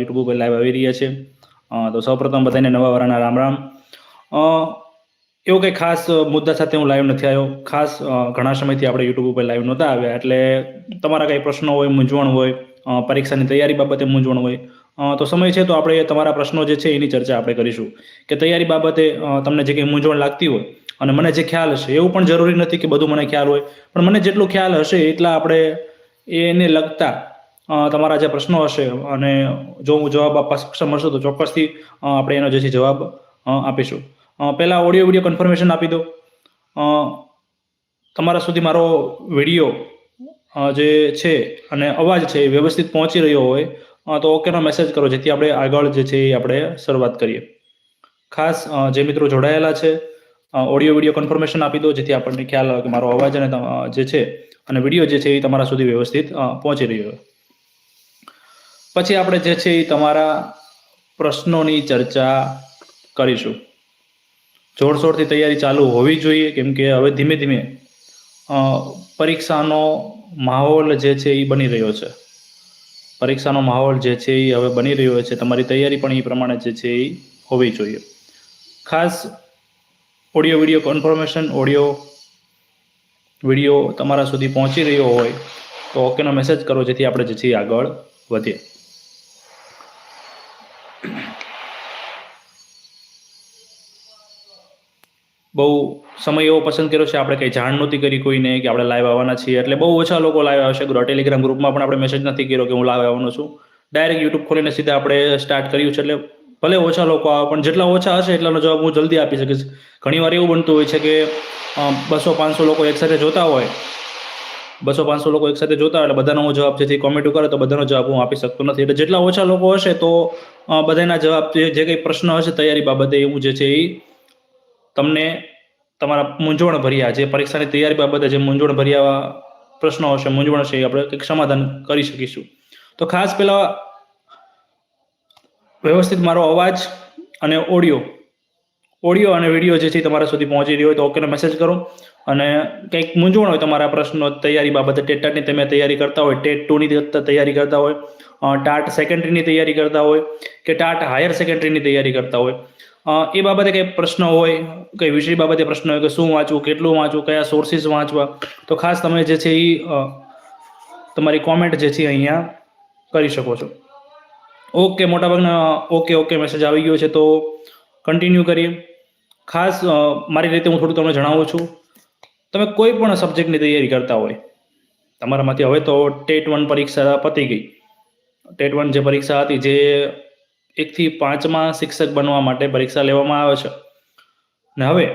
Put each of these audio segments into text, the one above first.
YouTube ઉપર live આવી રહ્યા છે. તો સૌપ્રથમ બધાને નવા વરાના રામ રામ. એવો કંઈ ખાસ મુદ્દા સાથે હું લાઈવ નથી આવ્યો. ખાસ ઘણા સમયથી આપણે યુટ્યુબ ઉપર લાઈવ નહોતા આવ્યા. એટલે તમારા કંઈ પ્રશ્નો હોય, મૂંઝવણ હોય પરીક્ષાની તૈયારી બાબતે મૂંઝવણ હોય તો સમય છે તો આપણે તમારા પ્રશ્નો જે છે એની ચર્ચા આપણે કરીશું. કે તૈયારી બાબતે તમને જે કંઈ મૂંઝવણ લાગતી હોય અને મને જે ખ્યાલ હશે, એવું પણ જરૂરી નથી કે બધું મને ખ્યાલ હોય. પણ મને જેટલું ખ્યાલ હશે એટલા આપણે એને લગતા તમારા જે પ્રશ્નો હશે અને જો હું જવાબ આપવા સક્ષમ હશું તો ચોક્કસથી આપણે એનો જે છે જવાબ આપીશું. પહેલાં ઓડિયો વીડિયો કન્ફર્મેશન આપી દો. તમારા સુધી મારો વીડિયો જે છે અને અવાજ છે એ વ્યવસ્થિત પહોંચી રહ્યો હોય તો ઓકેનો મેસેજ કરો, જેથી આપણે આગળ જે છે એ આપણે શરૂઆત કરીએ. ખાસ જે મિત્રો જોડાયેલા છે ઓડિયો વીડિયો કન્ફર્મેશન આપી દો, જેથી આપણને ખ્યાલ આવે કે મારો અવાજ અને જે છે, અને વીડિયો જે છે એ તમારા સુધી વ્યવસ્થિત પહોંચી રહ્યો હોય. પછી આપણે જે છે એ તમારા પ્રશ્નોની ચર્ચા કરીશું. જોરશોરથી તૈયારી ચાલુ હોવી જોઈએ, કેમ કે હવે ધીમે ધીમે પરીક્ષાનો માહોલ જે છે એ બની રહ્યો છે. પરીક્ષાનો માહોલ જે છે એ હવે બની રહ્યો છે, તમારી તૈયારી પણ એ પ્રમાણે જે છે એ હોવી જોઈએ. ખાસ audio, video confirmation, audio, video તમારા સુધી પહોંચી રહ્યો હોય, તો ઓકેનો મેસેજ કરો, જેથી આપણે જે છે એ આગળ વધીએ. બહુ સમય એવો પસંદ કર્યો છે, આપણે કંઈ જાણ નહોતી કરી કોઈને કે આપણે લાઈવ આવવાના છીએ. એટલે બહુ ઓછા લોકો લાઈવ આવશે. ટેલિગ્રામ ગ્રુપમાં પણ આપણે મેસેજ નથી કર્યો કે હું લાઈવ આવવાનો છું. ડાયરેક્ટ યુટ્યુબ ખોલીને સીધા આપણે સ્ટાર્ટ કર્યું છે. એટલે ભલે ઓછા લોકો આવે, પણ જેટલા ઓછા હશે એટલાનો જવાબ હું જલ્દી આપી શકીશ. ઘણી વાર એવું બનતું હોય છે કે બસો પાંચસો લોકો એકસાથે જોતા હોય. બસો પાંચસો લોકો એકસાથે જોતા હોય એટલે બધાનો હું જવાબ છે કોમેન્ટ કરે તો બધાનો જવાબ હું આપી શકતો નથી. એટલે જેટલા ઓછા લોકો હશે તો બધાના જવાબ જે કંઈ પ્રશ્ન હશે તૈયારી બાબતે એવું જે છે એ તમને તમારા મૂંઝવણ ભર્યા જે પરીક્ષાની તૈયારી બાબતે જે મૂંઝવણ ભર્યા પ્રશ્નો હશે, મૂંઝવણ હશે આપણે કંઈક સમાધાન કરી શકીશું. તો ખાસ પેલા વ્યવસ્થિત મારો અવાજ અને ઓડિયો. ઓડિયો અને વીડિયો જે છે તમારા સુધી પહોંચી રહ્યો હોય તો ઓકેનો મેસેજ કરો. અને કંઈક મૂંઝવણ હોય તમારા પ્રશ્નો તૈયારી બાબતે ટેટાની તમે તૈયારી કરતા હોય, ટેટ ટુની તૈયારી કરતા હોય ટાટ સેકન્ડરીની તૈયારી કરતા હોય કે ટાટ હાયર સેકન્ડરીની તૈયારી કરતા હોય. એ બાબતે કંઈ પ્રશ્ન હોય, કંઈ વિષય બાબતે પ્રશ્ન હોય કે શું વાંચવું, કેટલું વાંચવું, કયા સોર્સિસ વાંચવા, તો ખાસ તમે જે છે એ તમારી કોમેન્ટ જે છે અહીંયા કરી શકો છો. ઓકે, મોટાભાગના ઓકે ઓકે મેસેજ આવી ગયો છે, તો કન્ટિન્યુ કરીએ. ખાસ મારી રીતે હું થોડું તમને જણાવું છું. તમે કોઈ પણ સબ્જેક્ટની તૈયારી કરતા હોય, તમારામાંથી હવે તો ટેટ વન પરીક્ષા પતી ગઈ. ટેટ વન જે પરીક્ષા હતી, જે એકથી પાંચમાં શિક્ષક બનવા માટે પરીક્ષા લેવામાં આવે છે. ને હવે,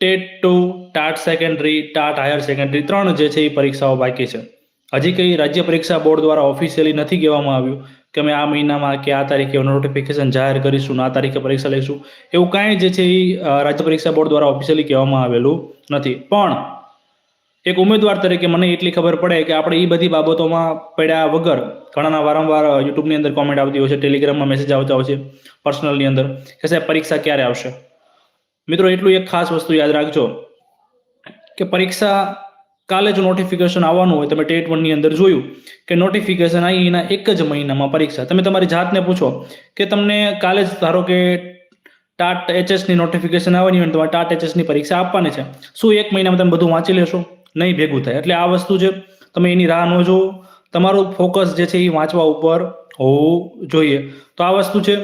TET two, TAT secondary, TAT higher secondary ત્રણ જે છે એ પરીક્ષાઓ બાકી છે. હજી કંઈ રાજ્ય પરીક્ષા બોર્ડ દ્વારા ઓફિશિયલી નથી કહેવામાં આવ્યું કે અમે આ મહિનામાં કે આ તારીખે નોટિફિકેશન જાહેર કરીશું ને આ તારીખે પરીક્ષા લઈશું. એવું કાંઈ જે છે એ રાજ્ય પરીક્ષા બોર્ડ દ્વારા ઓફિશિયલી કહેવામાં આવેલું નથી. પણ એક ઉમેદવાર તરીકે મને એટલી ખબર પડે કે આપણે એ બધી બાબતોમાં પડ્યા વગર ઘણાના વારંવાર યુટ્યુબની અંદર કોમેન્ટ આવતી હોય છે ટેલિગ્રામમાં મેસેજ આવતા હોય છે પર્સનલની અંદર કે સાહેબ પરીક્ષા ક્યારે આવશે? મિત્રો, એટલું એક ખાસ વસ્તુ યાદ રાખજો કે પરીક્ષા કાલે જ નોટિફિકેશન આવવાનું હોય, તમે ટેટ વનની અંદર જોયું કે નોટિફિકેશન આવી એના એક જ મહિનામાં પરીક્ષા. તમે તમારી જાતને પૂછો કે તમને કાલે જ ધારો કે ટાટ એચએસની નોટિફિકેશન આવવાની હોય તમારે ટાટ એચએસની પરીક્ષા આપવાની છે. શું એક મહિનામાં તમે બધું વાંચી લેશો? નહીં ભેગું થાય. એટલે આ વસ્તુ છે તમે એની રાહ ન જોવો તમારું ફોકસ જે છે એ વાંચવા ઉપર હોવું જોઈએ. તો આ વસ્તુ છે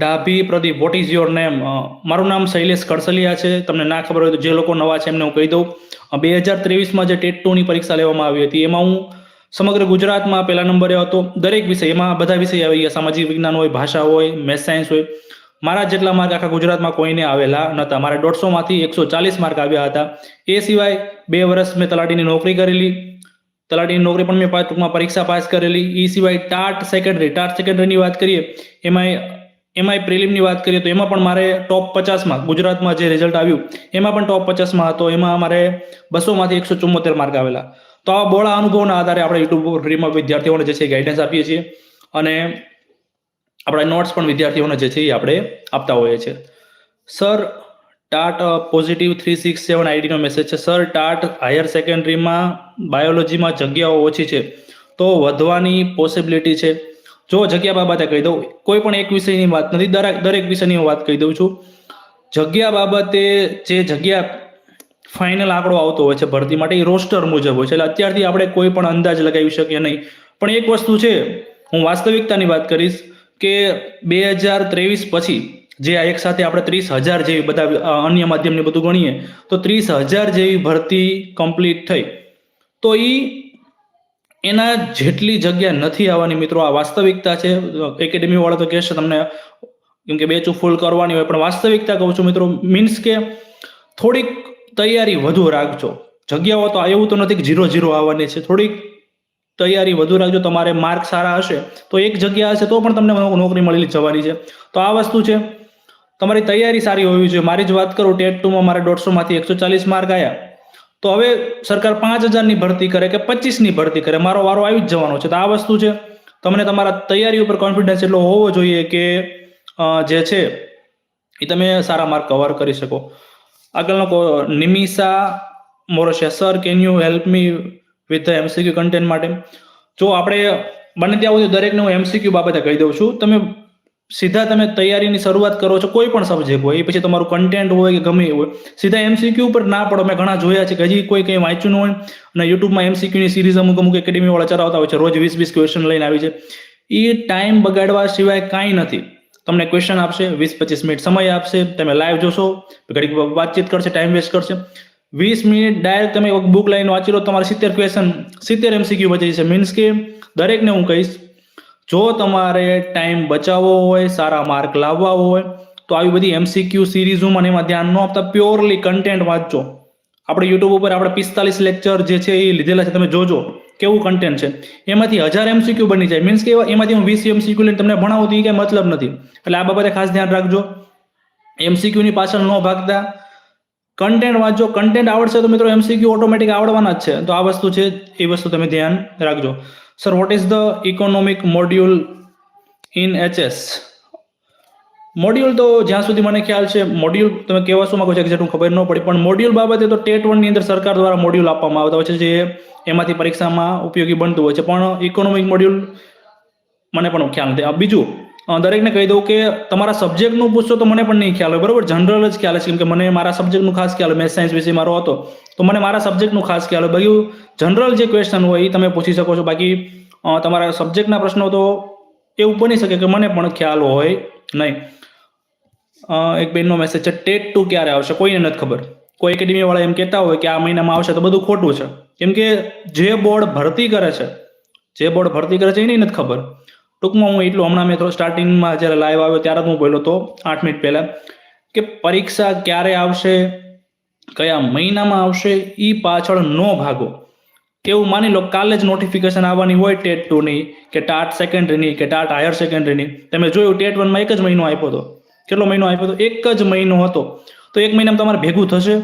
Dabhi Pradip what is your name મારું નામ શૈલેષ કડસલિયા છે. તમને ના ખબર હોય તો જે લોકો નવા છે એમને હું કહી દઉં. બે હજાર ત્રેવીસમાં જે ટેટ ટુની પરીક્ષા લેવામાં આવી હતી, એમાં હું સમગ્ર ગુજરાતમાં પહેલા નંબરે હતો. દરેક વિષય, એમાં બધા વિષય આવી ગયા સામાજિક વિજ્ઞાન હોય, ભાષા હોય મેથ સાયન્સ હોય. મારા જેટલા માર્ક આખા ગુજરાતમાં કોઈને આવેલા નહોતા. મારે દોઢસોમાંથી એકસો ચાલીસ માર્ક આવ્યા હતા. એ સિવાય બે વર્ષ મેં તલાટીની નોકરી કરેલી. તલાટીની નોકરી પણ મેં ટૂંકમાં પરીક્ષા પાસ કરેલી. એ સિવાય ટાટ સેકન્ડરી, ટાટ સેકન્ડરીની વાત કરીએ, એમાંય એમાંય પ્રિલિમની વાત કરીએ તો એમાં પણ મારે ટોપ પચાસમાં ગુજરાતમાં જે રિઝલ્ટ આવ્યું, એમાં પણ ટોપ પચાસમાં હતો. એમાં મારે બસોમાંથી એકસો ચુમ્મોતેર માર્ક આવેલા. તો આ બોળા અનુભવના આધારે આપણે યુટ્યુબ ફ્રીમાં વિદ્યાર્થીઓને જે છે ગાઈડન્સ આપીએ છીએ. અને આપણા નોટ્સ પણ વિદ્યાર્થીઓને જે છે એ આપણે આપતા હોઈએ છીએ. Sir TAT positive three six seven આઈડીનો message છે. સર ટાટ હાયર સેકન્ડરીમાં બાયોલોજીમાં જગ્યાઓ ઓછી છે. તો વધવાની પોસિબિલિટી છે. જો જગ્યા બાબતે કહી દઉં, કોઈ પણ એક વિષયની વાત નથી, દરેક દરેક વિષયની હું વાત કહી દઉં છું. જગ્યા બાબતે જે જગ્યા ફાઇનલ આંકડો આવતો હોય છે ભરતી માટે, એ રોસ્ટર મુજબ હોય છે. એટલે અત્યારથી આપણે કોઈ પણ અંદાજ લગાવી શકીએ નહીં. પણ એક વસ્તુ છે, હું વાસ્તવિકતાની વાત કરીશ. કે બે હજાર ત્રેવીસ પછી જે આ એક સાથે આપણે ત્રીસ હજાર જેવી બધા અન્ય માધ્યમને બધું ગણીએ, તો ત્રીસ હજાર જેવી ભરતી કમ્પ્લીટ થઈ. તો એ એના જેટલી જગ્યા નથી આવવાની મિત્રો, આ વાસ્તવિકતા છે. એકેડેમી વાળા તો કહેશે તમને, કેમ કે બેચું ફૂલ કરવાની હોય, પણ વાસ્તવિકતા કહું છું મિત્રો મીન્સ કે થોડીક તૈયારી વધુ રાખજો. જગ્યાઓ તો એવું તો નથી કે ઝીરો ઝીરો આવવાની છે. થોડીક તૈયારી વધુ રાખજો, તમારે માર્ક સારા હશે, તો એક જગ્યા હશે તો પણ તમને નોકરી મળી જવાની છે. તો આ વસ્તુ છે. તમારી તૈયારી સારી હોવી જોઈએ. મારી જ વાત કરું, ટેટ ટુમાં મારે દોઢસોમાંથી એકસો ચાલીસ માર્ક આવ્યા તો હવે સરકાર પાંચ હજારની ભરતી કરે કે પચીસની ભરતી કરે? મારો વારો આવી જ જવાનો છે. તો આ વસ્તુ છે. તમને તમારા તૈયારી ઉપર કોન્ફિડન્સ એટલો હોવો જોઈએ કે જે છે, એ તમે સારા માર્ક કવર કરી શકો. આગળનો Nimisha Morshiya sir can you help me with MCQ content માટે. જો આપણે બને ત્યાં સુધી દરેકને હું એમસીક્યુ બાબતે કહી દઉં છું, તમે સીધા તમે તૈયારીની શરૂઆત કરો છો, કોઈ પણ સબ્જેક્ટ હોય, એ પછી તમારું કન્ટેન્ટ હોય કે ગમે હોય, સીધા એમસીક્યુ ઉપર ના પડો. મેં ઘણા જોયા છે કે હજી કોઈ કંઈ વાંચ્યું ન હોય, અને યુટ્યુબમાં એમસીક્યુની સિરીઝ અમુક અમુક એકેડેમીવાળા ચલાવતા હોય છે, રોજ વીસ વીસ ક્વેશ્ચન લઈને આવી છે. એ ટાઈમ બગાડવા સિવાય કાંઈ નથી. તમને ક્વેશ્ચન આપશે, વીસ પચીસ મિનિટ સમય આપશે, તમે લાઈવ જોશો, ઘડીક વાતચીત કરશે ટાઈમ વેસ્ટ કરશે. વીસ મિનિટ ડાયરેક્ટ તમે બુક લઈને વાંચી લો, તમારે સિત્તેર ક્વેશ્ચન સિત્તેર એમસીક્યુ બચી છે. મીન્સ કે દરેકને હું કહીશ, જો તમારે ટાઈમ બચાવવો હોય, સારા માર્ક લાવવા હોય, તો આવી બધી એમસીક્યુ સિરીઝોમાં મને એમાં ધ્યાન ન આપતા પ્યોરલી કન્ટેન્ટ વાંચજો. આપણે યુટ્યુબ ઉપર આપણે પિસ્તાલીસ લેક્ચર જે છે એ લીધેલા છે, તમે જોજો, કેવું કન્ટેન્ટ છે. એમાંથી હજાર એમસીક્યુ બની જાય. મીન્સ કે એમાંથી હું વીસ એમસીક્યુ લઈને તમને ભણાવું તો એ કંઈ મતલબ નથી. એટલે આ બાબતે ખાસ ધ્યાન રાખજો. એમસીક્યુની પાછળ ન ભાગતા. કન્ટેન્ટ વાંચો. કન્ટેન્ટ આવડશે તો મિત્રો એમસીક્યુ ઓટોમેટિક આવડવાના જ છે. તો આ વસ્તુ છે, એ વસ્તુ તમે ધ્યાન રાખજો. Sir what is the economic module in HS module તો જ્યાં સુધી મને ખ્યાલ છે મોડ્યુલ તમે કહેવા શું માગો છો એક્ઝેક્ટ હું ખબર ન પડી, પણ મોડ્યુલ બાબતે તો ટેટ વનની અંદર સરકાર દ્વારા મોડ્યુલ આપવામાં આવતા હોય છે, જે એમાંથી પરીક્ષામાં ઉપયોગી બનતું હોય છે. પણ ઇકોનોમિક મોડ્યુલ મને પણ ખ્યાલ નથી. બીજું દરેકને કહી દઉં કે તમારા સબ્જેક્ટનું પૂછશો તો મને પણ નહીં ખ્યાલ હોય, બરોબર? જનરલ જ ખ્યાલ છે, કેમ કે મને મારા સબ્જેક્ટનું ખાસ ખ્યાલ મેથ્સ, સાયન્સ વિશે મારો હતો, તો મને મારા સબ્જેક્ટનું ખાસ ખ્યાલ હોય. બાકી જનરલ જે ક્વેશ્ચન હોય એ તમે પૂછી શકો છો. બાકી તમારા સબ્જેક્ટના પ્રશ્નો તો એવું બની શકે કે મને પણ ખ્યાલ હોય નહીં. એક બેનનો મેસેજ છે, ટેટ ટુ ક્યારે આવશે? કોઈને નથી ખબર. કોઈ એકેડમીવાળા એમ કહેતા હોય કે આ મહિનામાં આવશે તો બધું ખોટું છે. કેમ કે જે બોર્ડ ભરતી કરે છે, જે બોર્ડ ભરતી કરે છે એની નથી ખબર. ટૂંકમાં હું એટલું હમણાં મેં થોડું સ્ટાર્ટિંગમાં જ્યારે લાઈવ આવ્યો ત્યારે હું બોલ્યો હતો, આઠ મિનિટ પહેલા, કે પરીક્ષા ક્યારે આવશે, કયા મહિનામાં આવશે એ પાછળ ન ભાગો. કેવું માની લો, કાલે જ નોટિફિકેશન આવવાની હોય ટેટ ટુની કે ટાટ સેકન્ડરીની કે ટાટ હાયર સેકન્ડરીની તમે જોયું ટેટ વનમાં એક જ મહિનો આપ્યો હતો. કેટલો મહિનો આપ્યો હતો? એક જ મહિનો હતો. તો એક મહિનામાં તમારે ભેગું થશે.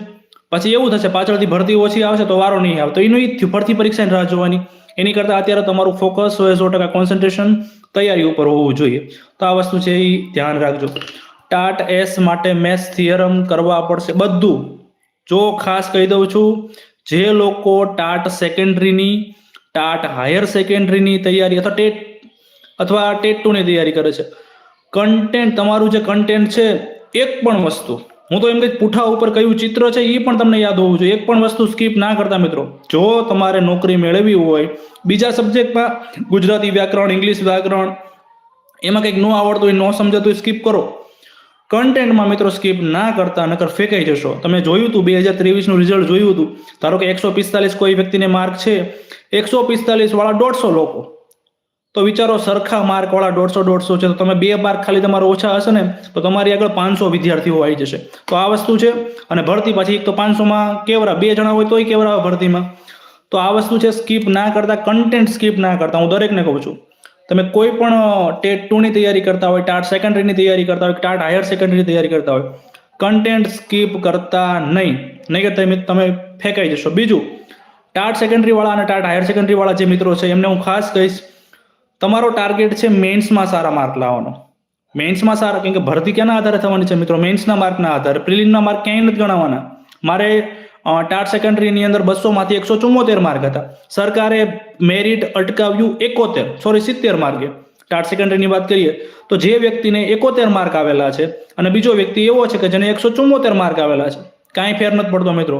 પછી એવું થશે, પાછળથી ભરતી ઓછી આવશે તો વારો નહીં આવે. તો એનું એ ભરતી પરીક્ષાની રાહ જોવાની. એની કરતાં અત્યારે તમારું ફોકસ હોય સો ટકા કોન્સન્ટ્રેશન તૈયારી ઉપર હોવું જોઈએ. તો આ વસ્તુ છે એ ધ્યાન રાખજો. ટાટ એસ માટે મેથ્સ થિયરમ કરવા પડશે બધું. જો ખાસ કહી દઉં છું, જે લોકો ટાટ સેકન્ડરીની ટાટ હાયર સેકન્ડરીની તૈયારી અથવા ટેટ અથવા ટેટ ટુની તૈયારી કરે છે. કન્ટેન્ટ તમારું જે કન્ટેન્ટ છે, એક પણ વસ્તુ હું તો એમ કે પૂઠા ઉપર કયું ચિત્ર છે એ પણ તમને યાદ હોવું જોઈએ. એક પણ વસ્તુ સ્કીપ ના કરતા મિત્રો. જો તમારે નોકરી મેળવવી હોય, બીજા સબ્જેક્ટમાં ગુજરાતી વ્યાકરણ ઇંગ્લિશ વ્યાકરણ, એમાં કંઈક ન આવડતું હોય, ન સમજાતું હોય સ્કીપ કરો. કન્ટેન્ટમાં મિત્રો સ્કીપ ના કરતા, નકર ફેંકાઈ જશો. તમે જોયું હતું બે હજાર ત્રેવીસનું રિઝલ્ટ જોયું હતું. ધારો કે એકસો પિસ્તાલીસ કોઈ વ્યક્તિને માર્ક છે, એકસો પિસ્તાલીસ વાળા દોઢસો લોકો. તો વિચારો, સરખા માર્ક વાળા દોઢસો દોઢસો છે, તો તમે બે માર્ક ખાલી તમારા ઓછા હશે ને, તો તમારી આગળ પાંચસો વિદ્યાર્થીઓ આવી જશે. તો આ વસ્તુ છે, અને ભરતી પાછી તો પાંચસોમાં કેવરા, બે જણા હોય તોય કેવરા ભરતીમાં? તો આ વસ્તુ છે સ્કીપ ના કરતા કન્ટેન્ટ સ્કીપ ના કરતા. હું દરેકને કહું છું, તમે કોઈ પણ ટેટ ટુની તૈયારી કરતા હોય ટાટ સેકન્ડરીની તૈયારી કરતા હોય ટાટ હાયર સેકન્ડરીની તૈયારી કરતા હોય કન્ટેન્ટ સ્કીપ કરતા નહીં. નહીં કે તમે તમે ફેંકાઈ જશો. બીજું ટાટ સેકન્ડરી વાળા અને ટાટ હાયર સેકન્ડરી વાળા જે મિત્રો છે, એમને હું ખાસ કહીશ તમારો ટાર્ગેટ છે મેન્સમાં સારા માર્ક લાવવાનો. મેન્સમાં સારા, કેમ કે ભરતી ક્યાંના આધારે થવાની છે મિત્રો? મેન્સના માર્કના આધારે. પ્રિલિમના માર્ક ક્યાંય નથી ગણાવવાના મારે ટાટ સેકન્ડરીની અંદર બસોમાંથી એકસો ચુમ્મોતેર માર્ક હતા. સરકારે મેરિટ અટકાવ્યું એકોતેર. સોરી સિત્તેર માર્કે ટાટ સેકન્ડરીની વાત કરીએ, તો જે વ્યક્તિને એકોતેર માર્ક આવેલા છે અને બીજો વ્યક્તિ એવો છે કે જેને એકસો ચુમ્મોતેર માર્ક આવેલા છે, કાંઈ ફેર નથી પડતો મિત્રો.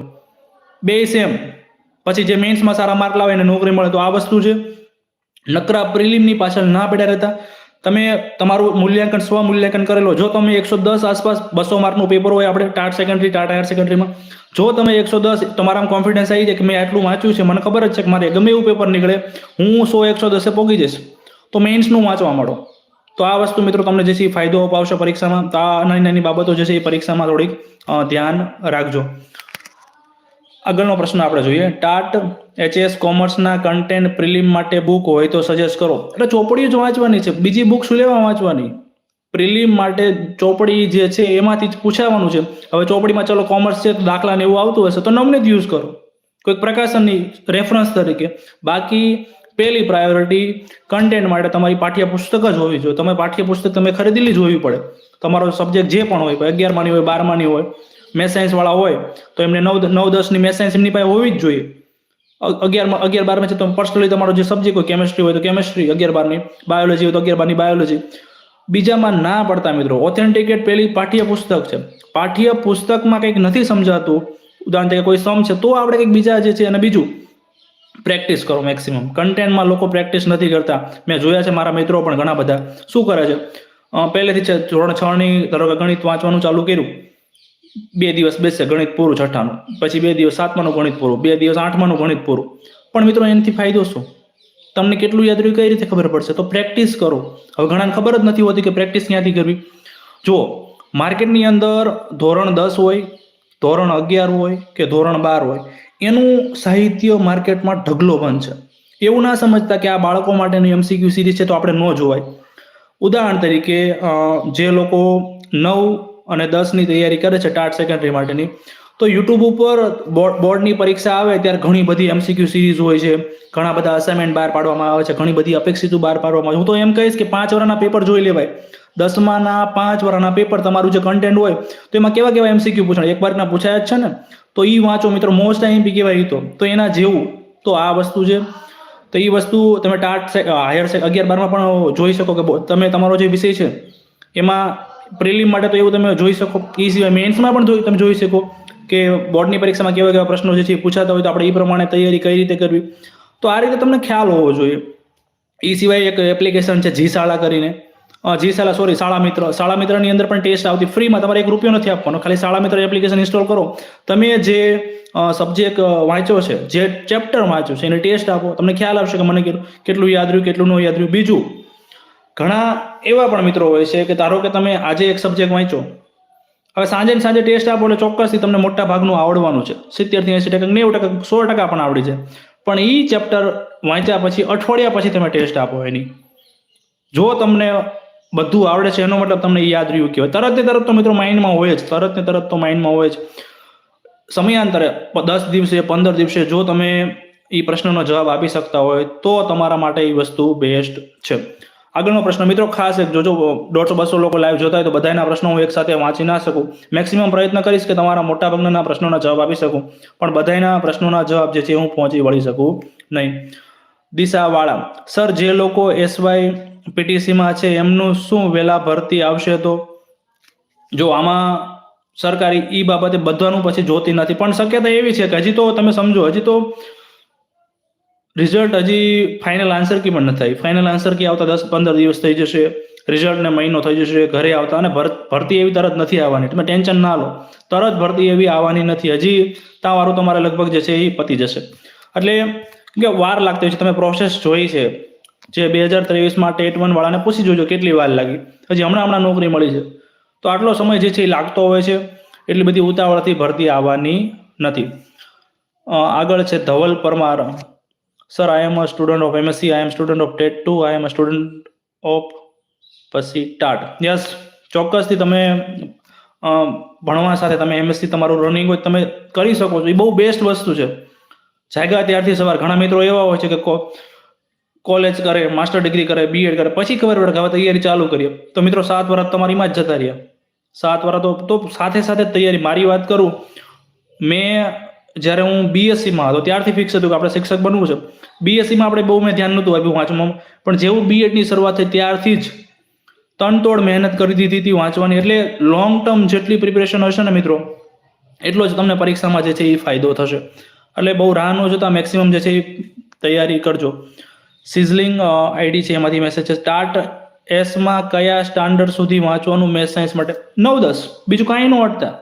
બે સેમ પછી જે મેન્સમાં સારા માર્ક લાવે એને નોકરી મળે તો આ વસ્તુ છે. નકરા પ્રિલિમની પાછળ ના પડ્યા રહેતા. તમે તમારું મૂલ્યાંકન, સ્વ મૂલ્યાંકન કરેલો. જો તમે એકસો દસ આસપાસ બસો માર્કનું પેપર હોય આપણે ટાટ સેકન્ડરી ટાટ હાયર સેકન્ડરીમાં જો તમે એકસો દસ, તમારામાં કોન્ફિડન્સ આવી જાય કે મેં આટલું વાંચ્યું છે, મને ખબર જ છે કે મારે ગમે એવું પેપર નીકળે, હું સો એકસો દસે પોગી જઈશ. તો મેઇન્સનું વાંચવા માંડો. તો આ વસ્તુ મિત્રો તમને જે છે ફાયદો અપાવશે પરીક્ષામાં. તો આ નાની નાની બાબતો જે છે એ પરીક્ષામાં થોડીક ધ્યાન રાખજો. આગળનો પ્રશ્ન આપણે જોઈએ. ટાટ એચએસ કોમર્સના કન્ટેન્ટ પ્રિલિમ માટે બુક હોય તો સજેસ્ટ કરો. એટલે ચોપડી જ વાંચવાની છે. બીજી બુક શું લેવા વાંચવાની? પ્રિલિમ માટે ચોપડી જે છે એમાંથી જ પૂછાવાનું છે. હવે ચોપડીમાં ચલો કોમર્સ છે દાખલા ને એવું આવતું હશે તો નમને જ યુઝ કરો. કોઈક પ્રકાશનની રેફરન્સ તરીકે. બાકી પહેલી પ્રાયોરિટી કન્ટેન્ટ માટે તમારી પાઠ્યપુસ્તક જ હોવી જોઈએ. તમે પાઠ્યપુસ્તક તમે ખરીદેલી જ હોવી પડે. તમારો સબ્જેક્ટ જે પણ હોય અગિયારમાંની હોય, બારમાની હોય મેથ વાળા હોય, તો એમને નવ નવ દસની મેસાયન્સ એમની પાસે હોવી જ જોઈએ. અગિયારમાં અગિયાર બારમાં છે, તો પર્સનલી તમારો જે સબ્જેક્ટ હોય કેમેસ્ટ્રી હોય, તો કેમેસ્ટ્રી અગિયાર બારની બાયોલોજી હોય, તો અગિયાર બારની બાયોલોજી બીજામાં ના પડતા મિત્રો ઓથેન્ટિકેટ પેલી પાઠ્યપુસ્તક છે. પાઠ્યપુસ્તકમાં કંઈક નથી સમજાતું. ઉદાહરણ તરીકે કોઈ સમ છે, તો આપણે કંઈક બીજા જે છે અને બીજું પ્રેક્ટિસ કરો મેક્સિમમ કન્ટેન્ટમાં લોકો પ્રેક્ટિસ નથી કરતા. મેં જોયા છે મારા મિત્રો પણ ઘણા બધા. શું કરે છે? પહેલેથી છે ધોરણ છ ની, ધારો કે ગણિત વાંચવાનું ચાલુ કર્યું. બે દિવસ બેસે ગણિત પૂરું છઠ્ઠાનું, પછી બે દિવસ સાતમાનું ગણિત પૂરું, બે દિવસ આઠમાનું ગણિત પૂરું. પણ મિત્રો, એનાથી ફાયદો શું? તમને કેટલું યાદ રહ્યું, કઈ રીતે ખબર પડશે? તો પ્રેક્ટિસ કરો. હવે ઘણાને ખબર જ નથી હોતી કે પ્રેક્ટિસ ક્યાંથી કરવી. જુઓ, માર્કેટની અંદર ધોરણ દસ હોય, ધોરણ અગિયાર હોય કે ધોરણ બાર હોય, એનું સાહિત્ય માર્કેટમાં ઢગલો બંધ છે. એવું ના સમજતા કે આ બાળકો માટેની એમસીક્યુ સિરીઝ છે તો આપણે ન જોવાય. ઉદાહરણ તરીકે જે લોકો નવ અને દસની તૈયારી કરે છે ટાટ સેકન્ડરી માટેની. તો યુટ્યુબ ઉપર બોર્ડ બોર્ડની પરીક્ષા આવે ત્યારે ઘણી બધી એમસીક્યુ સિરીઝ હોય છે. ઘણા બધા અસાઇનમેન્ટ બહાર પાડવામાં આવે છે. ઘણી બધી અપેક્ષિતો બહાર પાડવામાં આવે હું તો એમ કહીશ કે પાંચ વર્ષના પેપર જોઈ લેવાય. દસમાના પાંચ વર્ષના પેપર તમારું જે કન્ટેન્ટ હોય, તો એમાં કેવા કેવા એમસીક્યુ પૂછાય? એક બારના પૂછાય જ છે ને? તો એ વાંચો મિત્રો. મોસ્ટ આઈએમપી કહેવાય તો. તો એના જેવું. તો આ વસ્તુ છે. તો એ વસ્તુ તમે ટાટ હાયર અગિયાર બારમાં પણ જોઈ શકો કે તમે તમારો જે વિષય છે, એમાં પ્રિલિમ માટે તો એવું તમે જોઈ શકો. એ સિવાય મેન્સમાં પણ તમે જોઈ શકો કે બોર્ડની પરીક્ષામાં કેવા કેવા પ્રશ્નો જે છે પૂછાતા હોય તો આપણે એ પ્રમાણે તૈયારી કઈ રીતે કરવી. તો આ રીતે તમને ખ્યાલ હોવો જોઈએ. એ સિવાય એક એપ્લિકેશન છે જી શાળા કરીને. જી શાળા સોરી શાળા મિત્ર. શાળા મિત્રની અંદર પણ ટેસ્ટ આવતી. ફ્રીમાં તમારે એક રૂપિયો નથી આપવાનો. ખાલી શાળા મિત્ર એપ્લિકેશન ઇન્સ્ટોલ કરો. તમે જે સબ્જેક્ટ વાંચ્યો છે, જે ચેપ્ટર વાંચ્યો છે, એને ટેસ્ટ આપો. તમને ખ્યાલ આવશે કે મને કેટલું યાદ રહ્યું, કેટલું ન યાદ રહ્યું. બીજું ઘણા એવા પણ મિત્રો હોય છે કે ધારો કે તમે આજે એક સબ્જેક્ટ વાંચો હવે સાંજે ને સાંજે ટેસ્ટ આપો એટલે ચોક્કસથી તમને મોટા ભાગનું આવડવાનું છે. સિત્તેરથી એંસી ટકા નેવું ટકા સો ટકા પણ આવડી છે પણ એ ચેપ્ટર વાંચ્યા પછી, અઠવાડિયા પછી તમે ટેસ્ટ આપો એની. જો તમને બધું આવડે છે, એનો મતલબ તમને યાદ રહ્યું કહેવાય તરત ને તરત તો મિત્રો માઇન્ડમાં હોય જ. તરત ને તરત તો માઇન્ડમાં હોય જ. સમયાંતરે દસ દિવસે, પંદર દિવસે જો તમે એ પ્રશ્નનો જવાબ આપી શકતા હોય, તો તમારા માટે એ વસ્તુ બેસ્ટ છે. આગળનો પ્રશ્ન મિત્રો ખાસ એક જોજો, દોઢસો બસો લોકો લાઈવ જોતા હોય તો બધાના પ્રશ્નો હું એક સાથે વાંચી ના શકું. મેક્સિમમ પ્રયત્ન કરીશ કે તમારા મોટા ભાગના પ્રશ્નોના જવાબ આપી શકું. પણ બધાના પ્રશ્નોના જવાબ જે છે હું પહોંચી વળી શકું નહીં. દિશાવાળા, સર, જે લોકો એસવાય પીટીસીમાં છે, એમનું શું વેલા ભરતી આવશે તો? જો આમાં સરકારી ઈ બાબતે બધાનું પછી જોતી નથી. પણ શક્યતા એવી છે કે હજી તો તમે સમજો, હજી તો રિઝલ્ટ હજી ફાઇનલ આન્સર કી પણ નથી થઈ ફાઇનલ આન્સર કી આવતા દસ પંદર દિવસ થઈ જશે. રિઝલ્ટને મહિનો થઈ જશે, ઘરે આવતા અને ભર- ભરતી એવી તરત નથી આવવાની. તમે ટેન્શન ના લો. તરત ભરતી એવી આવવાની નથી. હજી તાવારું તમારે લગભગ જે છે એ પતી જશે. એટલે કે વાર લાગતી હોય છે. તમે પ્રોસેસ જોઈ છે. જે બે હજાર ત્રેવીસમાં ટેટ વન વાળાને પૂછી જોજો કેટલી વાર લાગી. હજી હમણાં હમણાં નોકરી મળી છે. તો આટલો સમય જે છે એ લાગતો હોય છે. એટલી બધી ઉતાવળથી ભરતી આવવાની નથી. આગળ છે Dhaval Parmar. Sir I am a student of MSc I am student of TET two I am a student of પછી ટાટ યસ ચોક્કસથી તમે ભણવા સાથે તમે એમએસસી તમારું રનિંગ હોય તમે કરી શકો છો. એ બહુ બેસ્ટ વસ્તુ છે. જાગ્યા ત્યારથી સવાર ઘણા મિત્રો એવા હોય છે કે કોલેજ કરે માસ્ટર ડિગ્રી કરે બીએડ કરે, પછી ખબર પડે હવે તૈયારી ચાલુ કરીએ. તો મિત્રો, સાત વર્ષ તમારીમાં જ જતા રહ્યા. સાત વર્ષ તો તો સાથે સાથે તૈયારી. મારી વાત કરું, મેં જ્યારે હું બીએસસીમાં હતો, ત્યારથી ફિક્સ હતું કે આપણે શિક્ષક બનવું છે. બીએસસીમાં આપણે બહુ મેં ધ્યાન નહોતું આપ્યું વાંચવામાં. પણ જેવું બીએડની શરૂઆત થઈ ત્યારથી જ તનતોડ મહેનત કરી દીધી હતી વાંચવાની. એટલે લોંગ ટર્મ જેટલી પ્રિપેરેશન હશે ને મિત્રો, એટલો જ તમને પરીક્ષામાં જે છે એ ફાયદો થશે. એટલે બહુ રાહ ન જોતા મેક્સિમમ જે છે એ તૈયારી કરજો. સિઝલિંગ આઈડી છે એમાંથી મેસેજ છે. સ્ટાર્ટ એસમાં કયા સ્ટાન્ડર્ડ સુધી વાંચવાનું મેથ સાયન્સ માટે? નવ દસ. બીજું કાંઈ ન અટતા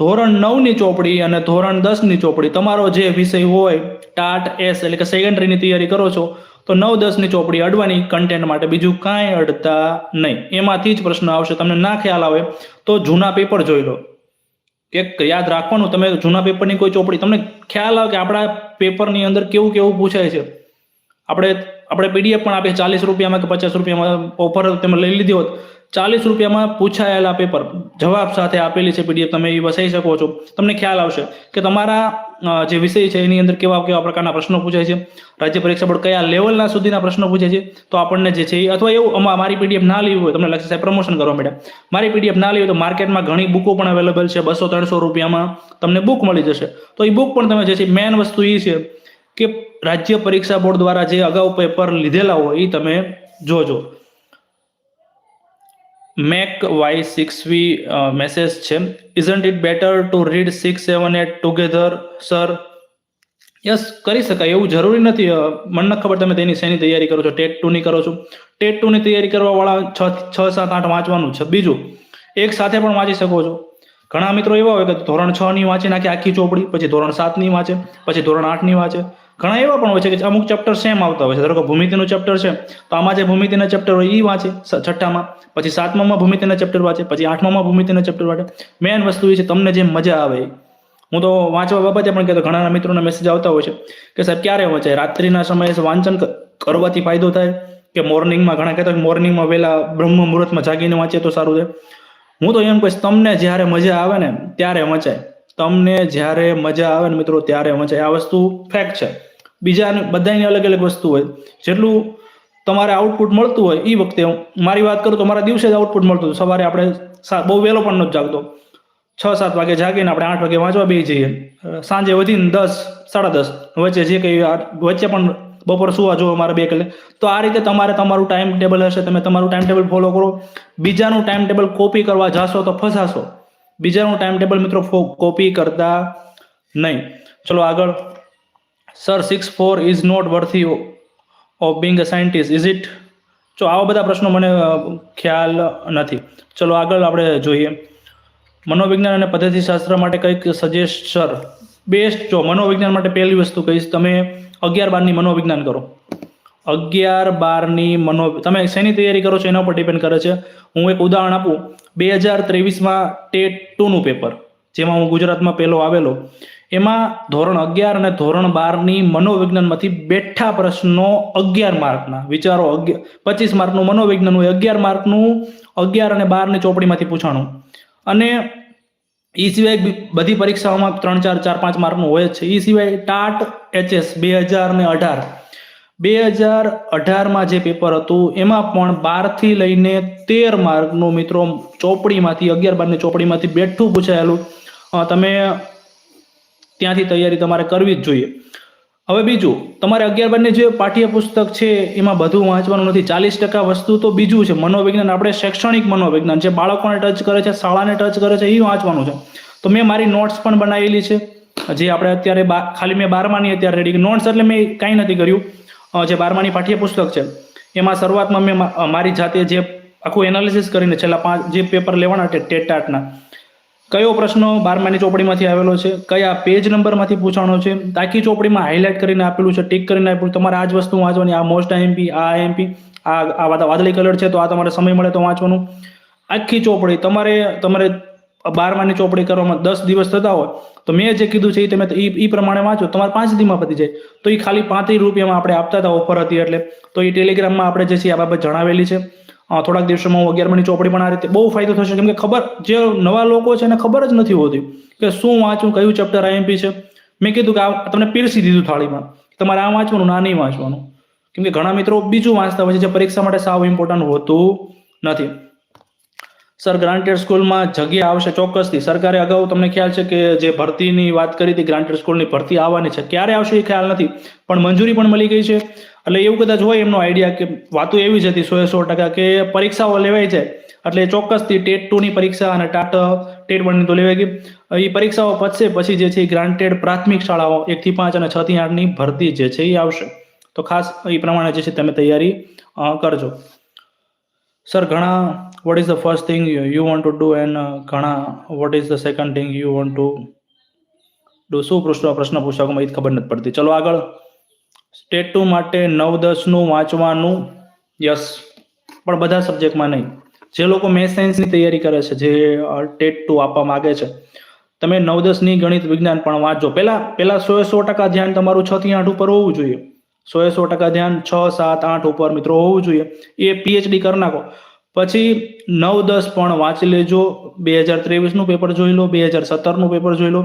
ધોરણ નવની ચોપડી અને ધોરણ દસની ચોપડી. તમારો જે વિષય હોય, ટાટ, એસ, એટલે કે સેકન્ડરીની તૈયારી કરો છો, તો નવ, દસની ચોપડી અડવાની કન્ટેન્ટ માટે બીજું કાંઈ અડતા નહીં. એમાંથી જ પ્રશ્ન આવશે. તમને ના ખ્યાલ આવે, તો જૂના પેપર જોઈ લો. એક યાદ રાખવાનું, તમે જૂના પેપરની કોઈ ચોપડી, તમને ખ્યાલ આવે કે આપણા પેપરની અંદર કેવું કેવું પૂછાય છે. આપણે આપણે પીડીએફ પણ આપીએ, ચાલીસ રૂપિયામાં કે પચાસ રૂપિયામાં ઓફર તમે લઈ લીધી હોત ચાલીસ રૂપિયામાં પૂછાયેલા પેપર જવાબ સાથે આપેલી છે પીડીએફ તમે એ વસાઈ શકો છો. તમને ખ્યાલ આવશે કે તમારા જે વિષય છે એની અંદર કેવા કેવા પ્રકારના પ્રશ્નો પૂછાય છે, રાજ્ય પરીક્ષા બોર્ડ કયા લેવલના સુધીના પ્રશ્નો પૂછે છે, તો આપણને જે છે એ અથવા એવું મારી પીડીએફ ના લેવી હોય, તમને લાગશે સાહેબ પ્રમોશન કરવા માટે મારી પીડીએફ ના લેવી તો માર્કેટમાં ઘણી બુકો પણ અવેલેબલ છે, બસો, ત્રણસો રૂપિયામાં તમને બુક મળી જશે. તો એ બુક પણ તમે જે છે મેઇન વસ્તુ એ છે કે રાજ્ય પરીક્ષા બોર્ડ દ્વારા જે અગાઉ પેપર લીધેલા હોય એ તમે જોજો. Make why six V message છે. Isn't it better to read six seven eight together sir yes કરી શકાય. એવું જરૂરી નથી. અ, મને ખબર તમે તેની શેની તૈયારી કરો છો. ટેટ ટુની કરો છો. ટેટ ટુની તૈયારી કરવા વાળા છ છ સાત આઠ વાંચવાનું છે. બીજું એક સાથે પણ વાંચી શકો છો. ઘણા મિત્રો એવા હોય કે ધોરણ છ ની વાંચી નાખે આખી ચોપડી પછી ધોરણ સાતની વાંચે પછી ધોરણ આઠની વાંચે. ઘણા એવા પણ હોય છે કે અમુક ચેપ્ટર સેમ આવતા હોય છે. ધારો કે ભૂમિતિનું ચેપ્ટર છે, તો આમાં જે ભૂમિતિના ચેપ્ટર હોય એ વાંચે છઠ્ઠામાં. પછી સાતમામાં ભૂમિતિના ચેપ્ટર વાંચે, પછી આઠમામાં ભૂમિતિના ચેપ્ટર વાંચે. મેન વસ્તુ એ છે, તમને જે મજા આવે. હું તો વાંચવા બાબતે પણ કહેતો ઘણા મિત્રોના મેસેજ આવતા હોય છે કે સાહેબ, ક્યારે વંચાય? રાત્રિના સમયે વાંચન કરવાથી ફાયદો થાય? કે મોર્નિંગમાં ઘણા કહેતા કે મોર્નિંગમાં વહેલા બ્રહ્મ મુહૂર્તમાં જાગીને વાંચે તો સારું છે. હું તો એમ કહીશ, તમને જ્યારે મજા આવે ને, ત્યારે વંચાય. તમને જ્યારે મજા આવે ને મિત્રો, ત્યારે વંચાય. આ વસ્તુ ફેક્ટ છે. બીજા બધાની અલગ અલગ વસ્તુ હોય. જેટલું તમારે આઉટપુટ મળતું હોય એ વખતે મારી વાત કરું તો મારા દિવસે જ આઉટપુટ મળતું હતું. સવારે આપણે બહુ વહેલો પણ નથી જાગતો. છ, સાત વાગે જાગીને આપણે આઠ વાગે વાંચવા બે જઈએ. સાંજે વધીને દસ, સાડા દસ વચ્ચે જે કંઈ વચ્ચે પણ બપોર સુવા જોવો મારે બે કલાક. તો આ રીતે તમારે તમારું ટાઈમ ટેબલ હશે, તમે તમારું ટાઈમ ટેબલ ફોલો કરો. બીજાનું ટાઈમ ટેબલ કોપી કરવા જાશો તો ફસાશો. બીજાનું ટાઈમ ટેબલ મિત્રો કોપી કરતા નહીં. ચલો આગળ. Sir six four is not worthy of being a scientist is it જો આવા બધા પ્રશ્નો મને ખ્યાલ નથી. ચલો આગળ આપણે જોઈએ. મનોવિજ્ઞાન અને પદ્ધતિશાસ્ત્ર માટે કંઈક સજેસ્ટ સર બેસ્ટ જો મનોવિજ્ઞાન માટે પહેલી વસ્તુ કહીશ, તમે અગિયાર બારની મનોવિજ્ઞાન કરો. અગિયાર બારની મનો, તમે શેની તૈયારી કરો છો એના ઉપર ડિપેન્ડ કરે છે. હું એક ઉદાહરણ આપું. બે હજાર ત્રેવીસમાં ટેટ ટુનું પેપર જેમાં હું ગુજરાતમાં પહેલો આવેલો. એમાં ધોરણ અગિયાર અને ધોરણ બારની મનોવિજ્ઞાનમાંથી બેઠા પ્રશ્નો અગિયાર માર્કના, વિચારો અગિયાર પચીસ માર્કનું મનોવિજ્ઞાન હોય, અગિયાર માર્કનું અગિયાર અને બારની ચોપડીમાંથી પૂછાણું. અને એ સિવાય બધી પરીક્ષાઓમાં ત્રણ, ચાર ચાર, પાંચ માર્કનું હોય જ છે. એ સિવાય ટાટ, એચએસ, બે હજાર ને અઢાર. બે હજાર અઢારમાં જે પેપર હતું, એમાં પણ બારથી લઈને તેર માર્કનું મિત્રો ચોપડીમાંથી, અગિયાર બારની ચોપડીમાંથી બેઠું પૂછાયેલું. તમે ત્યાંથી તૈયારી તમારે કરવી જ જોઈએ. હવે બીજું, તમારે અગિયાર બંને જે પાઠ્યપુસ્તક છે, એમાં બધું વાંચવાનું નથી. ચાલીસ ટકા વસ્તુ તો બીજું છે. મનોવિજ્ઞાન, આપણે શૈક્ષણિક મનોવિજ્ઞાન જે બાળકોને ટચ કરે છે, શાળાને ટચ કરે છે એ વાંચવાનું છે. તો મેં મારી નોટ્સ પણ બનાવેલી છે. જે આપણે અત્યારે ખાલી મેં બારમાની અત્યારે રેડી નોટ્સ એટલે મેં કાંઈ નથી કર્યું. જે બારમાની પાઠ્યપુસ્તક છે. એમાં શરૂઆતમાં મેં મારી જાતે જે આખું એનાલિસિસ કરીને છેલ્લા પાંચ, જે પેપર લેવાના ટેટ ટાટના કયો પ્રશ્ન બારમાની ચોપડીમાંથી આવેલો છે? કયા પેજ નંબરમાંથી પૂછાણો છે? આખી ચોપડીમાં હાઇલાઇટ કરીને આપેલું છે, ટીક કરીને આપેલું તમારે આ જ વસ્તુ વાંચવાની, આ મોસ્ટ આઈએમપી આ આઈએમપી આ આ વાદા- વાદળી કલર છે, તો આ તમારે સમય મળે તો વાંચવાનું. આખી ચોપડી, તમારે તમારે બારમાની ચોપડી કરવામાં દસ દિવસ થતા હોય, તો મેં જે કીધું છે એ તમે એ પ્રમાણે વાંચો. તમારે પાંચ દીમાં પતી જાય. તો એ ખાલી પાંત્રીસ રૂપિયામાં આપણે આપતા હતા ઓફર હતી એટલે. તો એ ટેલિગ્રામમાં આપણે જે છે આ બાબત જણાવેલી છે. થોડાક દિવસોમાં હું ચોપડી પણ આ રીતે બહુ ફાયદો થશે. કેમ કે ખબર, જે નવા લોકો છે એને ખબર જ નથી હોતી કે શું વાંચવું કયું ચેપ્ટર આઈએમપી છે. મેં કીધું કે આ તમને પીરસી દીધું થાળીમાં તમારે આ વાંચવાનું, ના નહીં વાંચવાનું. કેમ કે ઘણા મિત્રો બીજું વાંચતા હોય છે જે પરીક્ષા માટે સાવ ઇમ્પોર્ટન્ટ હોતું નથી. સર, ગ્રાન્ટેડ સ્કૂલમાં જગ્યા આવશે ચોક્કસથી. સરકારે અગાઉ તમને ખ્યાલ છે કે જે ભરતીની વાત કરી હતી, ગ્રાન્ટેડ સ્કૂલની ભરતી આવવાની છે, ક્યારે આવશે એ ખ્યાલ નથી, પણ મંજૂરી પણ મળી ગઈ છે. એટલે એવું કદાચ હોય એમનો આઈડિયા કે વાતો એવી જ હતી સો સો ટકા કે પરીક્ષાઓ લેવાય છે. એટલે ચોક્કસથી ટેટ ટુની પરીક્ષા અને ટાટ, ટેટ વનની તો લેવાઈ ગઈ. એ પરીક્ષાઓ પતશે, પછી જે છે ગ્રાન્ટેડ પ્રાથમિક શાળાઓ, એકથી પાંચ અને છ થી આઠની ભરતી જે છે એ આવશે. તો ખાસ એ પ્રમાણે જે છે, તમે તૈયારી કરજો. સર, ઘણા what is the first you, you want to do and ઘણા what is the second thing you want to do શું પ્રશ્ન પ્રશ્ન પૂછવા મને ખબર નથી પડતી. ચલો આગળ. સ્ટેટ ટુ માટે નવ દસનું વાંચવાનું યસ. પણ બધા સબ્જેક્ટમાં નહીં. જે લોકો મેથ સાયન્સની તૈયારી કરે છે જે ટેટ ટુ આપવા માંગે છે તમે નવ દસની ગણિત વિજ્ઞાન પણ વાંચો પહેલા પહેલા સો સો ટકા ધ્યાન તમારું છ થી આઠ ઉપર હોવું જોઈએ. સો સો ટકા ધ્યાન છ સાત આઠ ઉપર મિત્રો હોવું જોઈએ. એ પીએચડી કરી નાખો. પછી નવ દસ પણ વાંચી લેજો. બે હજાર ત્રેવીસનું પેપર જોઈ લો, બે હજાર સત્તરનું પેપર જોઈ લો.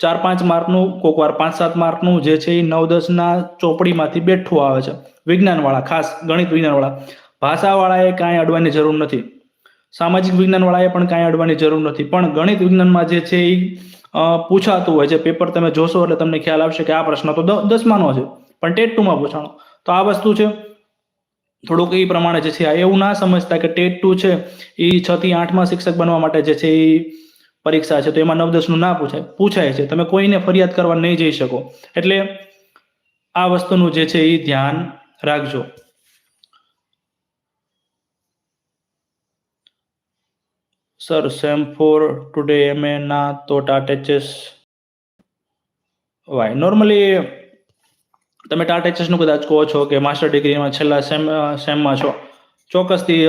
ચાર પાંચ માર્કનું, કોક વાર પાંચ સાત માર્કનું જે છે એ નવ દસના ચોપડીમાંથી બેઠું આવે છે. વિજ્ઞાનવાળા, ખાસ ગણિત વિજ્ઞાનવાળા. ભાષાવાળાએ કાંઈ અડવાની જરૂર નથી. સામાજિક વિજ્ઞાનવાળાએ પણ કાંઈ અડવાની જરૂર નથી. પણ ગણિત વિજ્ઞાનમાં જે છે એ પૂછાતું હોય છે. પેપર તમે જોશો એટલે તમને ખ્યાલ આવશે કે આ પ્રશ્ન તો દસમાનો છે. પણ ટેટ ટુમાં પૂછાણો. તો આ વસ્તુ છે. થોડુંક એ પ્રમાણે જે છે એવું ના સમજતા કે ટેટ ટુ છે, એ છ થી આઠમાં શિક્ષક બનવા માટે જે છે એ પરીક્ષા છે, તો એમાં નવ દસનું ના પૂછાય. પૂછાય છે. તમે કોઈને ફરિયાદ કરવા નહીં જઈ શકો. એટલે આ વસ્તુનું જે છે એ ધ્યાન રાખજો. Sir, same for today M A ના તો ટાટેચેસ વાય. નોર્મલી તમે ટાટ એચએસનું કદાચ કહો છો કે માસ્ટર ડિગ્રીમાં છેલ્લા સેમ સેમમાં છો. ચોક્કસથી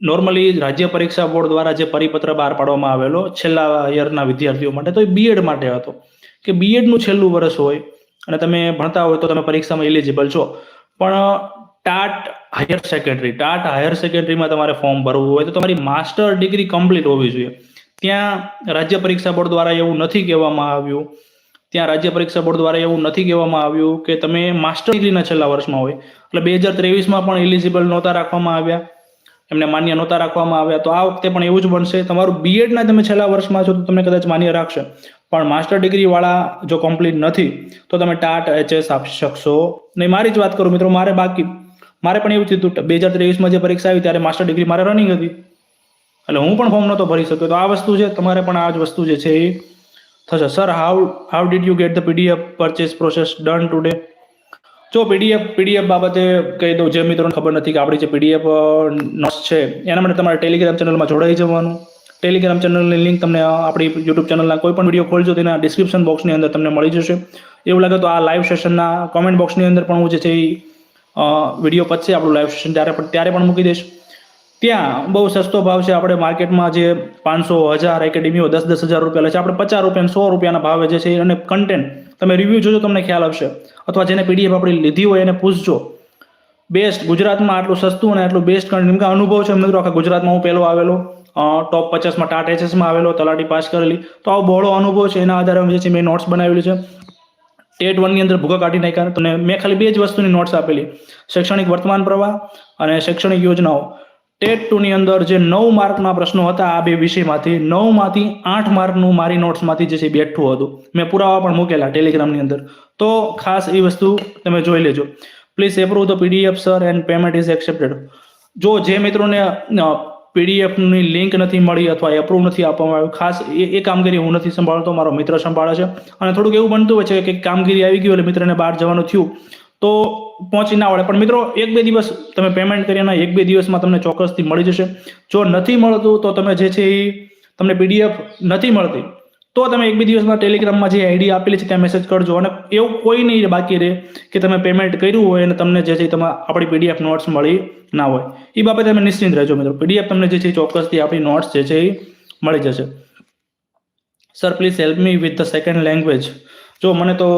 નોર્મલી રાજ્ય પરીક્ષા બોર્ડ દ્વારા જે પરિપત્ર બહાર પાડવામાં આવેલો છેલ્લા યરના વિદ્યાર્થીઓ માટે, તો એ બીએડ માટે હતો. કે બીએડનું છેલ્લું વર્ષ હોય અને તમે ભણતા હોય તો તમે પરીક્ષામાં એલિજિબલ છો. પણ TAT higher secondary TAT higher સેકન્ડરીમાં તમારે ફોર્મ ભરવું હોય તો તમારી માસ્ટર ડિગ્રી કમ્પ્લીટ હોવી જોઈએ. ત્યાં રાજ્ય પરીક્ષા બોર્ડ દ્વારા એવું નથી કહેવામાં આવ્યું ત્યાં રાજ્ય પરીક્ષા બોર્ડ દ્વારા એવું નથી કહેવામાં આવ્યું કે તમે માસ્ટર ડિગ્રીના છેલ્લા વર્ષમાં હોય. એટલે બે હજાર ત્રેવીસમાં પણ એલિજિબલ નહોતા રાખવામાં આવ્યા. એમને માન્ય નહોતા રાખવામાં આવ્યા. તો આ વખતે પણ એવું જ બનશે. તમારું બીએડના તમે છેલ્લા વર્ષમાં છો તો તમને કદાચ માન્ય રાખશે. પણ માસ્ટર ડિગ્રી વાળા જો કમ્પ્લીટ નથી, તો તમે ટાટ, એચએસ આપી શકશો. નહીં, મારી જ વાત કરું મિત્રો, મારે બાકી. મારે પણ એવું થયું બે હજાર ત્રેવીસમાં જે પરીક્ષા આવી ત્યારે માસ્ટર ડિગ્રી મારે રનિંગ હતી. એટલે હું પણ ફોર્મ નહોતો ભરી શક્યો. તો આ વસ્તુ છે, તમારે પણ આ જ વસ્તુ જે છે એ થશે. Sir how how did you get the PDF purchase process done today જો પીડીએફ પીડીએફ બાબતે કહી દઉં, જે મિત્રોને ખબર નથી કે આપણી જે પીડીએફ નોટ્સ છે, એના માટે તમારે ટેલિગ્રામ ચેનલમાં જોડાઈ જવાનું. ટેલિગ્રામ ચેનલની લિંક તમને આપણી યુટ્યુબ ચેનલના કોઈ પણ વીડિયો ખોલજો, તેના ડિસ્ક્રિપ્શન બોક્સની અંદર તમને મળી જશે. એવું લાગે તો આ લાઈવ સેશનના કોમેન્ટ બોક્સની અંદર પણ હું જે છે એ વીડિયો પછી આપણું લાઈવ સેશન ત્યારે પણ ત્યારે પણ મૂકી દઈશ. ત્યાં બહુ સસ્તો ભાવ છે. આપણે માર્કેટમાં જે પાંચસો, હજાર, એકેડેમીઓ દસ દસ હજાર રૂપિયા લે છે. આપણે પચાસ રૂપિયા સો રૂપિયાના ભાવે જે છે અને કન્ટેન્ટ તમે રિવ્યૂ જોજો, તમને ખ્યાલ આવશે. અથવા જેને પીડીએફ આપણી લીધી હોય એને પૂછજો. બેસ્ટ ગુજરાતમાં આટલું સસ્તું અને આટલું બેસ્ટ કન્ટેન્ટ કે અનુભવ છે મિત્રો, આખા ગુજરાતમાં હું પહેલો આવેલો. ટોપ પચાસમાં ટાટ એચએસમાં આવેલો, તલાટી પાસ કરેલી. તો આવો બહોળો અનુભવ છે. એના આધારે જે છે મેં નોટ્સ બનાવેલી છે. ટેટ વનની અંદર ભૂગા કાઢી નાખ્યા તો મેં ખાલી બે જ વસ્તુની નોટ્સ આપેલી. શૈક્ષણિક વર્તમાન પ્રવાહ અને શૈક્ષણિક યોજનાઓ. ટેટ ટુની અંદર જે નવ માર્કના પ્રશ્નો હતા આ બે વિષયમાંથી, નવમાંથી આઠ માર્કનું મારી નોટ્સમાંથી જે છે બેઠું હતું. મેં પુરાવા પણ મૂકેલા ટેલિગ્રામની અંદર. તો ખાસ એ વસ્તુ તમે જોઈ લેજો. Please approve the PDF sir and payment is accepted જો જે મિત્રોને પીડીએફની લિંક નથી મળી અથવા એપ્રુવ નથી આપવામાં આવ્યું, ખાસ એ એ કામગીરી હું નથી સંભાળતો, મારો મિત્ર સંભાળે છે. અને થોડુંક એવું બનતું હોય છે કે કામગીરી આવી ગયું એટલે મિત્રને બહાર જવાનું થયું તો પહોંચી ના વળે પણ મિત્રો, એક બે દિવસ તમે પેમેન્ટ કરીને એક બે દિવસમાં તમને ચોક્કસથી મળી જશે. જો નથી મળતું, તો તમે જે છે એ તમને પીડીએફ નથી મળતી, તો તમે એક બે દિવસમાં ટેલિગ્રામમાં જે આઈડી આપેલી છે, ત્યાં મેસેજ કરજો. અને એવું કોઈ નહીં બાકી રહે કે તમે પેમેન્ટ કર્યું હોય અને તમને જે છે તમારે આપણી પીડીએફ નોટ્સ મળી ના હોય. એ બાબતે તમે નિશ્ચિંત રહેજો મિત્રો. પીડીએફ તમને જે છે ચોક્કસથી આપણી નોટ્સ જે છે એ મળી જશે. Sir please help me with the second language જો મને તો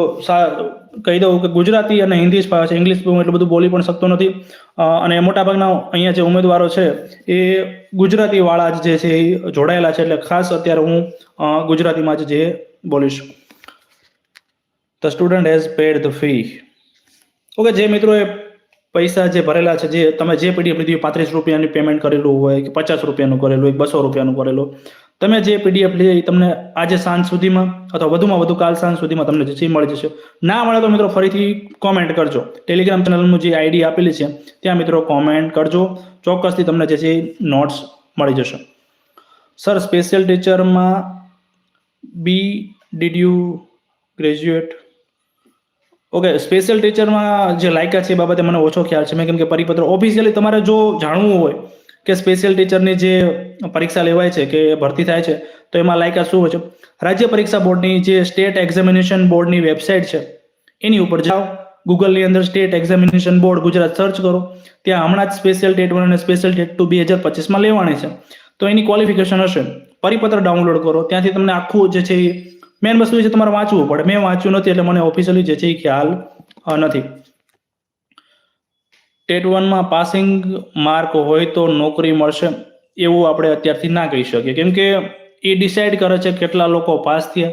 કહી દઉં કે ગુજરાતી અને હિન્દી જ ફાવે છે. ઇંગ્લિશ હું એટલું બધું બોલી પણ શકતો નથી. અને મોટાભાગના અહીંયા જે ઉમેદવારો છે, એ ગુજરાતીવાળા જ જે છે, એ જોડાયેલા છે. એટલે ખાસ અત્યારે હું ગુજરાતીમાં જ જે બોલીશ. The student has paid the fee okay જે મિત્રોએ પૈસા જે ભરેલા છે, જે તમે જે પીડીએફ લીધી પાંત્રીસ રૂપિયાની પેમેન્ટ કરેલું હોય કે પચાસ રૂપિયાનું કરેલું હોય બસો રૂપિયાનું કરેલું તમે જે પીડીએફ એ તમને આજે સાંજ સુધીમાં અથવા વધુમાં વધુ કાલ સાંજ સુધીમાં તમને જે છે મળી જશે. ના મળે તો મિત્રો ફરીથી કોમેન્ટ કરજો. ટેલિગ્રામ ચેનલનું જે આઈડી આપેલી છે, ત્યાં મિત્રો કોમેન્ટ કરજો. ચોક્કસથી તમને જે છે નોટ્સ મળી જશે. Sir special ટીચરમાં B did you graduate okay special ટીચરમાં જે લાયકા છે એ બાબતે મને ઓછો ખ્યાલ છે. મેં કેમ કે પરિપત્ર ઓફિશિયલી તમારે જો જાણવું હોય કે સ્પેશિયલ ટીચરની જે પરીક્ષા લેવાય છે, કે ભરતી થાય છે, તો એમાં લાયકા શું હોય છે? રાજ્ય પરીક્ષા બોર્ડની જે સ્ટેટ એક્ઝામિનેશન બોર્ડની વેબસાઇટ છે, એની ઉપર જાઓ, ગૂગલની અંદર state examination board Gujarat search કરો, ત્યાં હમણાં જ સ્પેશિયલ ટેટ વન અને સ્પેશિયલ ટેટ ટુ બે હજાર પચીસમાં લેવાની છે. તો એની ક્વોલિફિકેશન હશે. પરિપત્ર ડાઉનલોડ કરો, ત્યાંથી તમને આખું જે છે મેન વસ્તુ છે, તમારે વાંચવું પડે. મેં વાંચ્યું નથી એટલે મને ઓફિશિયલી જે છે એ ખ્યાલ નથી. ટેટ વનમાં પાસિંગ માર્ક હોય તો નોકરી મળશે એવું આપણે અત્યારથી ના કહી શકીએ. કેમ કે એ ડિસાઇડ કરે છે કેટલા લોકો પાસ થયા.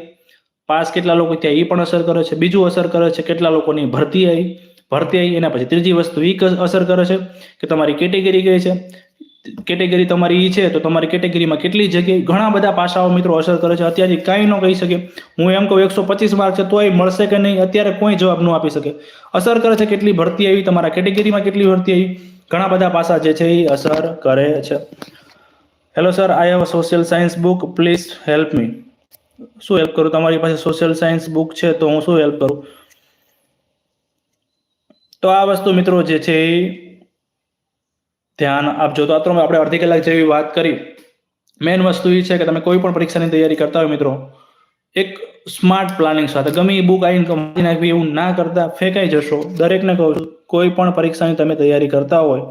પાસ કેટલા લોકો થયા એ પણ અસર કરે છે. બીજું અસર કરે છે કેટલા લોકોની ભરતી આવી. ભરતી આવી એના પછી ત્રીજી વસ્તુ એ અસર કરે છે કે તમારી કેટેગરી કઈ છે? કેટેગરી તમારી ઈ છે, તો તમારી કેટેગરીમાં કેટલી જગ્યાએ ઘણા બધા પાસાઓ મિત્રો અસર કરે છે. અત્યારે કાંઈ ન કહી શકે. હું એમ કહું, એકસો પચીસ માર્ક છે, તોય મળશે કે નહીં? અત્યારે કોઈ જવાબ ન આપી શકે. અસર કરે છે કેટલી ભરતી આવી? તમારા કેટેગરીમાં કેટલી ભરતી આવી? ઘણા બધા પાસા જે છે એ અસર કરે છે. Hello sir I have social science book please help me શું હેલ્પ કરું? તમારી પાસે સોશિયલ સાયન્સ બુક છે, તો હું શું હેલ્પ કરું? તો આ વસ્તુ મિત્રો જે છે એ ધ્યાન આપજો. તો આત્રો આપણે અડધી કલાક જેવી વાત કરી. મેઇન વસ્તુ એ છે કે તમે કોઈ પણ પરીક્ષાની તૈયારી કરતા હોય મિત્રો, એક સ્માર્ટ પ્લાનિંગ સાથે. ગમે એ બુક આવીને કમાઈ નાખવી એવું ના કરતા, ફેંકાઈ જશો. દરેકને કહું છું, કોઈ પણ પરીક્ષાની તમે તૈયારી કરતા હોય,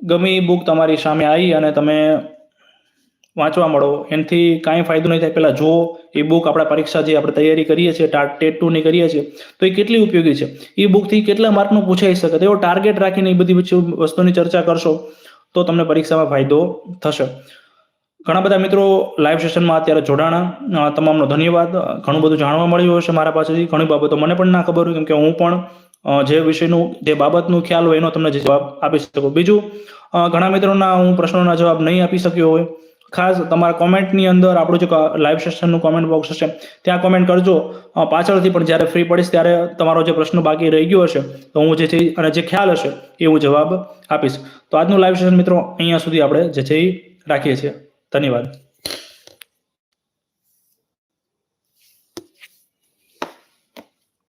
ગમે એ બુક તમારી સામે આવી અને તમે વાંચવા મળો. એનાથી કાંઈ ફાયદો નહીં થાય. પહેલાં જો એ બુક આપણા પરીક્ષા જે આપણે તૈયારી કરીએ છીએ ટેટ ટુની કરીએ છીએ, તો એ કેટલી ઉપયોગી છે? એ બુકથી કેટલા માર્કનું પૂછાઈ શકે? તેવો ટાર્ગેટ રાખીને એ બધી વસ્તુની ચર્ચા કરશો, તો તમને પરીક્ષામાં ફાયદો થશે. ઘણા બધા મિત્રો લાઈવ સેશનમાં અત્યારે જોડાણા. તમામનો ધન્યવાદ. ઘણું બધું જાણવા મળ્યું હશે મારા પાસેથી. ઘણી બાબતો મને પણ ના ખબર હોય, કેમ કે હું પણ જે વિષયનું, જે બાબતનું ખ્યાલ હોય એનો તમને જવાબ આપી શકું. બીજું ઘણા મિત્રોના હું પ્રશ્નોના જવાબ નહીં આપી શક્યો હોય ખાસ તમારા કોમેન્ટની અંદર આપણું જે લાઈવ સેશનનું કોમેન્ટ બોક્સ હશે, ત્યાં કોમેન્ટ કરજો. પાછળથી પણ જ્યારે ફ્રી પડીશ ત્યારે તમારો જે પ્રશ્ન બાકી રહી ગયો હશે, તો હું જે છે અને જે ખ્યાલ હશે, એ હું જવાબ આપીશ. તો આજનું લાઈવ સેશન મિત્રો અહીંયા સુધી આપણે જે છે એ રાખીએ છીએ. ધન્યવાદ.